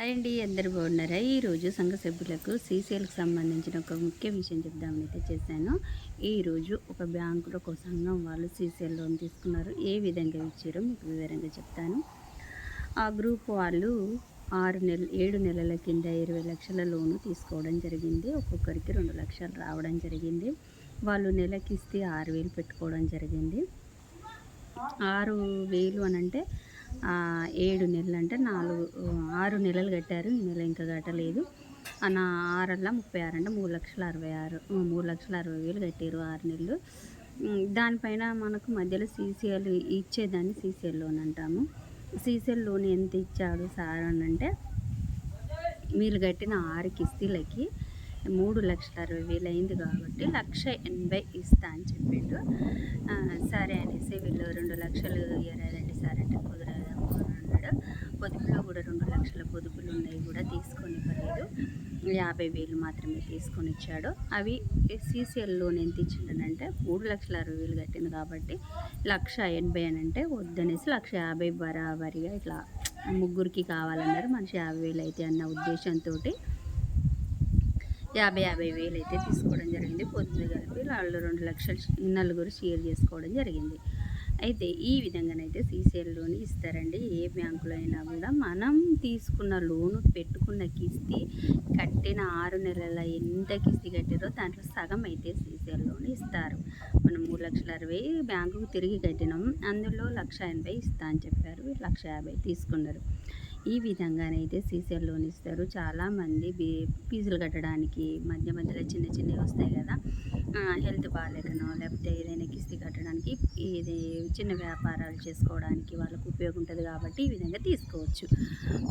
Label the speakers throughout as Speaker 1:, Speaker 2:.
Speaker 1: Hi అండి అందరు బాగున్నారా? ఈరోజు సంఘ సభ్యులకు సీసీఎల్కి సంబంధించిన ఒక ముఖ్య విషయం చెప్దామని అయితే చేశాను. ఈరోజు ఒక బ్యాంకులో ఒక సంఘం వాళ్ళు సీసీఎల్ లోన్ తీసుకున్నారు. ఏ విధంగా ఇచ్చారో మీకు వివరంగా చెప్తాను. ఆ గ్రూప్ వాళ్ళు ఆరు నెల ఏడు నెలల కింద ఇరవై లక్షల లోను తీసుకోవడం జరిగింది. ఒక్కొక్కరికి రెండు లక్షలు రావడం జరిగింది. వాళ్ళు నెలకి ఇస్తే ఆరు వేలు పెట్టుకోవడం జరిగింది. ఆరు వేలు అని అంటే ఏడు నెలలు అంటే నాలుగు ఆరు నెలలు కట్టారు. ఈ నెల ఇంకా కట్టలేదు. ఆ నా ఆరల్లా ముప్పై ఆరు అంటే మూడు లక్షల అరవై ఆరు మూడు లక్షల అరవై వేలు కట్టారు ఆరు నెలలు. దానిపైన మనకు మధ్యలో సీసీఎల్ ఇచ్చేదాన్ని సీసీఎల్ లోన్ అంటాము. సీసీఎల్ లోన్ ఎంత ఇచ్చాడు సార్ అని అంటే మీరు కట్టిన ఆరు కిస్తీలకి మూడు లక్షల అరవై వేలు అయింది కాబట్టి లక్ష ఎనభై ఇస్తా అని చెప్పిండు. సరే అనేసి వీళ్ళు రెండు లక్షలు ఇవ్వరాదండి సార్ అంటే కుదరదు అని అన్నాడు. పొదుపులో కూడా రెండు లక్షల పొదుపులు ఉన్నాయి కూడా తీసుకొని ఇవ్వలేదు. యాభై వేలు మాత్రమే తీసుకొని ఇచ్చాడు. అవి సీసీఎల్ లోన్ ఎంత ఇచ్చిండనంటే మూడు లక్షల అరవై వేలు కట్టింది కాబట్టి లక్ష ఎనభై అని అంటే వద్దనేసి లక్ష యాభై బరాబరిగా ఇట్లా ముగ్గురికి కావాలన్నారు. మనిషి యాభై వేలు అయితే అన్న ఉద్దేశంతో యాభై యాభై వేలు అయితే తీసుకోవడం జరిగింది. పొద్దున కలిపి వాళ్ళు రెండు లక్షలు నలుగురు షేర్ చేసుకోవడం జరిగింది. అయితే ఈ విధంగానైతే సీసీఎల్ లోన్ ఇస్తారండి. ఏ బ్యాంకులో అయినా కూడా మనం తీసుకున్న లోను పెట్టుకున్న కిస్తీ కట్టిన ఆరు నెలల ఎంత కిస్తీ కట్టారో దాంట్లో సగం అయితే సీసీఎల్ లోన్ ఇస్తారు. మనం మూడు లక్షల అరవై బ్యాంకుకు తిరిగి కట్టినాం. అందులో లక్ష ఎనభై ఇస్తా అని చెప్పారు. లక్ష యాభై తీసుకున్నారు. ఈ విధంగానైతే సీసీఆర్ లోన్ ఇస్తారు. చాలామంది బీ ఫీజులు కట్టడానికి మధ్య మధ్యలో చిన్న చిన్నవి వస్తాయి కదా. హెల్త్ బాగాలేకనో లేకపోతే ఏదైనా కిస్తీ కట్టడానికి ఇది చిన్న వ్యాపారాలు చేసుకోవడానికి వాళ్ళకు ఉపయోగం ఉంటుంది కాబట్టి ఈ విధంగా తీసుకోవచ్చు.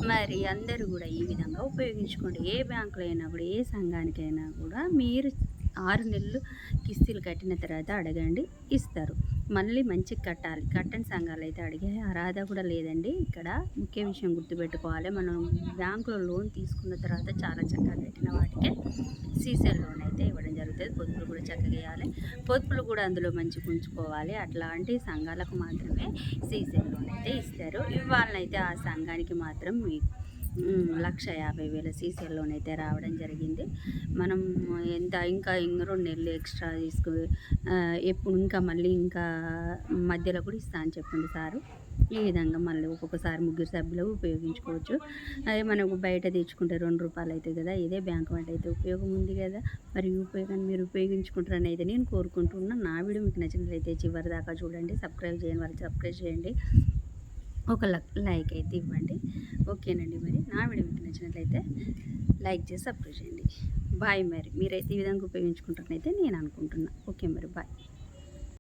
Speaker 1: మరి అందరూ కూడా ఈ విధంగా ఉపయోగించుకోండి. ఏ బ్యాంకులో అయినా కూడా ఏ సంఘానికైనా కూడా మీరు ఆరు నెలలు కిస్తీలు కట్టిన తర్వాత అడగండి ఇస్తారు. మళ్ళీ మంచిగా కట్టాలి. కట్టని సంఘాలు అయితే అడిగే అర్హత కూడా లేదండి. ఇక్కడ ముఖ్య విషయం గుర్తుపెట్టుకోవాలి. మనం బ్యాంకులో లోన్ తీసుకున్న తర్వాత చాలా చక్కగా కట్టిన వాటికే సీసీఎల్ లోన్ అయితే ఇవ్వడం జరుగుతుంది. పొదుపులు కూడా చక్కగా వేయాలి పొదుపులు కూడా అందులో మంచిగా ఉంచుకోవాలి. అట్లాంటి సంఘాలకు మాత్రమే సీసీఎల్ లోన్ అయితే ఇస్తారు. ఇవ్వాలనైతే ఆ సంఘానికి మాత్రం లక్ష యాభై వేల సీసీఎల్ లోన్ అయితే రావడం జరిగింది. మనం ఎంత ఇంకా ఇంక రెండు నెలలు ఎక్స్ట్రా తీసుకు ఎప్పుడు ఇంకా మళ్ళీ ఇంకా మధ్యలో కూడా ఇస్తా అని చెప్పింది సారు. ఈ విధంగా మళ్ళీ ఒక్కొక్కసారి ముగ్గురు సభ్యులు ఉపయోగించుకోవచ్చు. అదే మనకు బయట తెచ్చుకుంటే రెండు రూపాయలు అవుతాయి కదా ఇదే బ్యాంక్ వంట అయితే ఉపయోగం ఉంది కదా. మరి ఉపయోగాన్ని మీరు ఉపయోగించుకుంటారని అయితే నేను కోరుకుంటున్నాను నా వీడియో మీకు నచ్చినట్లయితే చివరి దాకా చూడండి సబ్స్క్రైబ్ చేయని వాళ్ళు సబ్స్క్రైబ్ చేయండి. ఒక లైక్ అయితే ఇవ్వండి. ఓకేనండి మరి నా వీడియో మీకు నచ్చినట్లయితే లైక్ చేసి సబ్స్క్రైబ్ చేయండి. బాయ్ మరి. మీరైతే ఈ విధంగా ఉపయోగించుకుంటారనైతే నేను అనుకుంటున్నా. ఓకే మరి. బాయ్.